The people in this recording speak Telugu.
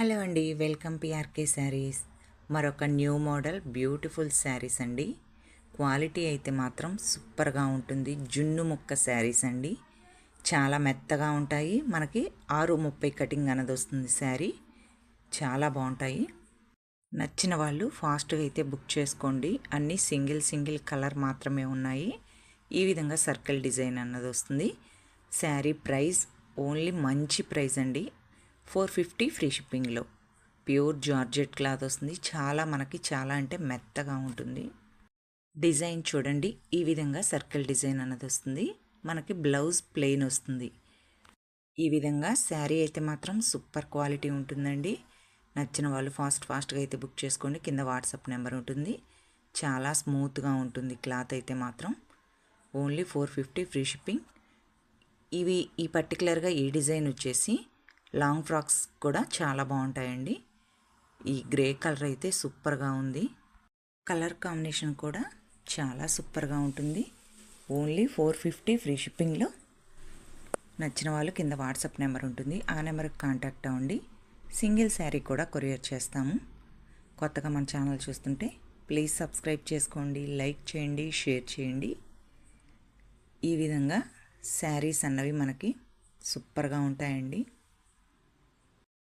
హలో అండి వెల్కమ్ పిఆర్కే శారీస్. మరొక న్యూ మోడల్ బ్యూటిఫుల్ శారీస్ అండి. క్వాలిటీ అయితే మాత్రం సూపర్గా ఉంటుంది. జున్ను ముక్క శారీస్ అండి. చాలా మెత్తగా ఉంటాయి. మనకి ఆరు ముప్పై కటింగ్ అన్నది వస్తుంది శారీ. చాలా బాగుంటాయి. నచ్చిన వాళ్ళు ఫాస్ట్గా అయితే బుక్ చేసుకోండి. అన్నీ సింగిల్ సింగిల్ కలర్ మాత్రమే ఉన్నాయి. ఈ విధంగా సర్కిల్ డిజైన్ అన్నది వస్తుంది. శారీ ప్రైస్ ఓన్లీ మంచి ప్రైస్ అండి. ఫోర్ ఫిఫ్టీ ఫ్రీ షిప్పింగ్లో. ప్యూర్ జార్జెట్ క్లాత్ వస్తుంది. చాలా మనకి చాలా అంటే మెత్తగా ఉంటుంది. డిజైన్ చూడండి. ఈ విధంగా సర్కిల్ డిజైన్ అన్నది వస్తుంది. మనకి బ్లౌజ్ ప్లెయిన్ వస్తుంది. ఈ విధంగా శారీ అయితే మాత్రం సూపర్ క్వాలిటీ ఉంటుందండి. నచ్చిన వాళ్ళు ఫాస్ట్ ఫాస్ట్గా అయితే బుక్ చేసుకోండి. కింద వాట్సాప్ నెంబర్ ఉంటుంది. చాలా స్మూత్గా ఉంటుంది క్లాత్ అయితే మాత్రం. Only four fifty free shipping. ఇవి ఈ పర్టికులర్గా ఈ డిజైన్ వచ్చేసి లాంగ్ ఫ్రాక్స్ కూడా చాలా బాగుంటాయండి. ఈ గ్రే కలర్ అయితే సూపర్గా ఉంది. కలర్ కాంబినేషన్ కూడా చాలా సూపర్గా ఉంటుంది. ఓన్లీ ఫోర్ ఫిఫ్టీ ఫ్రీ షిప్పింగ్లో. నచ్చిన వాళ్ళు కింద వాట్సాప్ నెంబర్ ఉంటుంది. ఆ నెంబర్కి కాంటాక్ట్ అవ్వండి. సింగిల్ శారీ కూడా కొరియర్ చేస్తాము. కొత్తగా మన ఛానల్ చూస్తుంటే ప్లీజ్ సబ్స్క్రైబ్ చేసుకోండి లైక్ చేయండి షేర్ చేయండి. ఈ విధంగా శారీస్ అన్నవి మనకి సూపర్గా ఉంటాయండి.